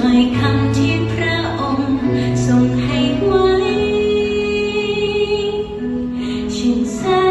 ถ้อยคำที่พระองค์ทรงให้ไว้ ฉัน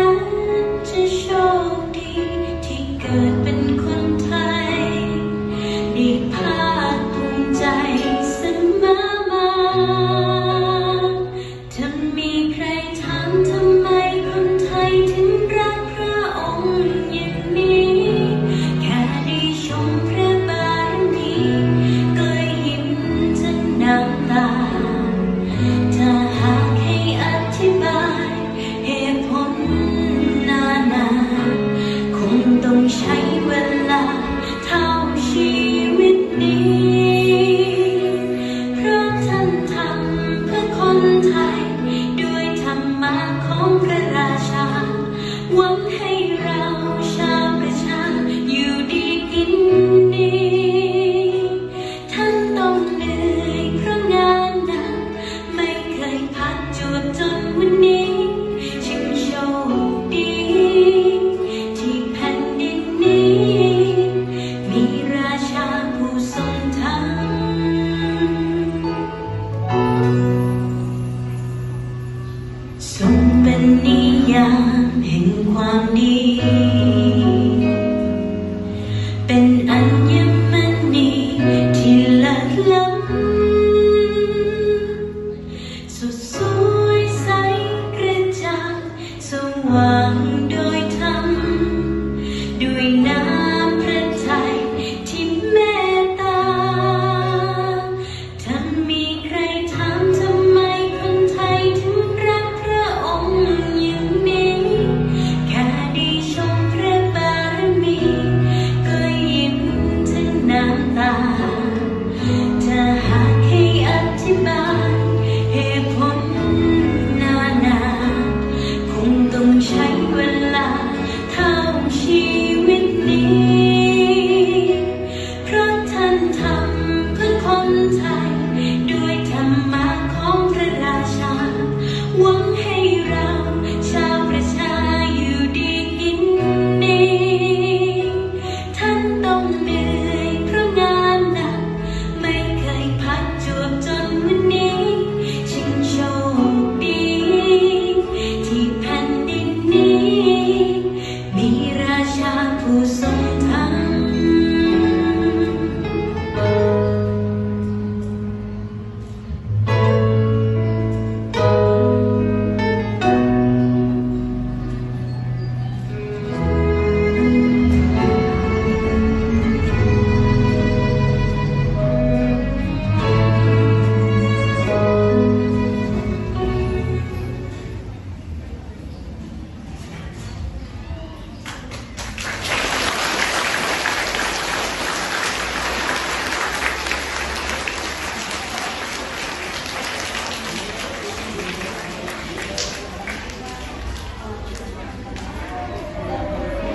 ็นนิยามแห่งความดี เป็นอัญมณีที่เลิศล้ำสุดสวยใสกระจ่างสว่าง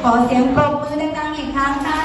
ขอเสียงปรบมือดังๆอีกครั้งค่ะ